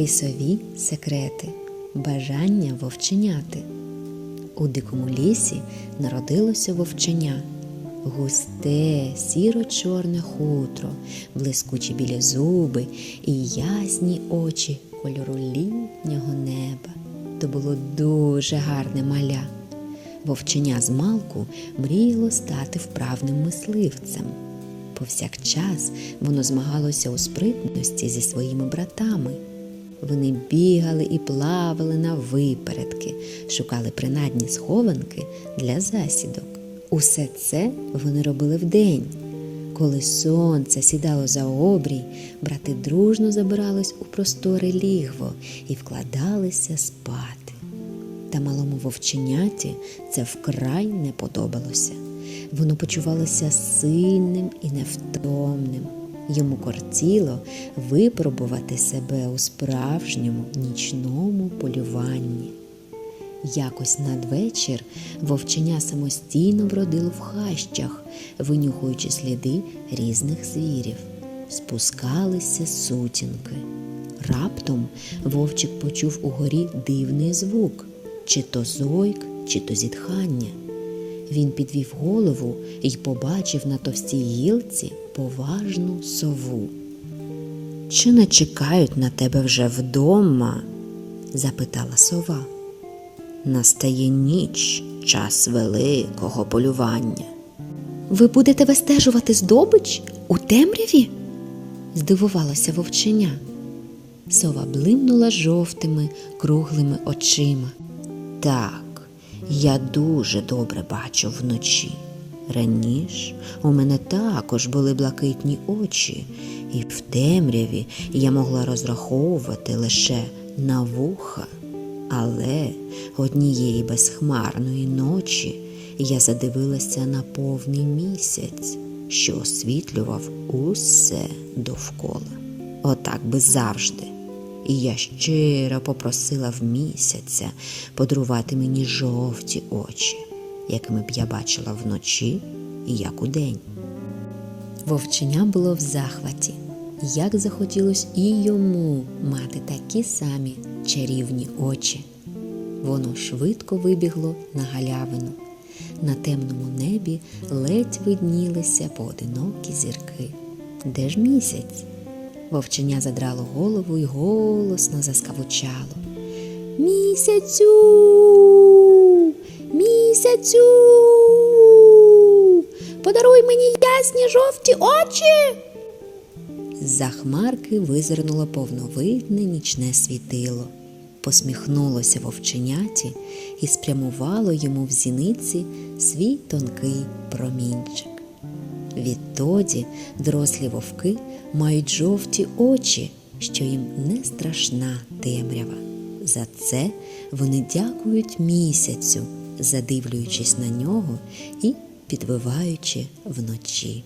Лісові секрети. Бажання вовченяти. У дикому лісі народилося вовченя. Густе, сіро-чорне хутро, блискучі білі зуби і ясні очі кольору літнього неба. То було дуже гарне маля. Вовченя з малку мріяло стати вправним мисливцем. Повсякчас воно змагалося у спритності зі своїми братами. Вони бігали і плавали на випередки, шукали принадні схованки для засідок. Усе це вони робили вдень. Коли сонце сідало за обрій, брати дружно забирались у просторе лігво і вкладалися спати. Та малому вовченяті це вкрай не подобалося. Воно почувалося сильним і невтомним. Йому кортіло випробувати себе у справжньому нічному полюванні. Якось надвечір вовченя самостійно бродило в хащах, винюхуючи сліди різних звірів. Спускалися сутінки. Раптом вовчик почув угорі дивний звук, чи то зойк, чи то зітхання. Він підвів голову і побачив на товстій гілці поважну сову. Чи не чекають на тебе вже вдома? запитала сова. Настає ніч, час великого полювання. Ви будете вистежувати здобич у темряві? здивувалося вовченя. Сова блимнула жовтими, круглими очима. Так, я дуже добре бачу вночі. Раніше у мене також були блакитні очі, і в темряві я могла розраховувати лише на вуха. Але однієї безхмарної ночі я задивилася на повний місяць, що освітлював усе довкола. Отак би завжди. І я щиро попросила в місяця подарувати мені жовті очі, якими б я бачила вночі і як удень. Вовченя було в захваті, як захотілось і йому мати такі самі чарівні очі. Воно швидко вибігло на галявину. На темному небі ледь виднілися поодинокі зірки. Де ж місяць? Вовченя задрало голову і голосно заскавучало. Місяцю, місяцю, подаруй мені ясні жовті очі. З-за хмарки визирнуло повновидне нічне світило, посміхнулося вовченяті і спрямувало йому в зіниці свій тонкий промінчик. Відтоді дорослі вовки мають жовті очі, що їм не страшна темрява. За це вони дякують місяцю, задивлюючись на нього і підвиваючи вночі.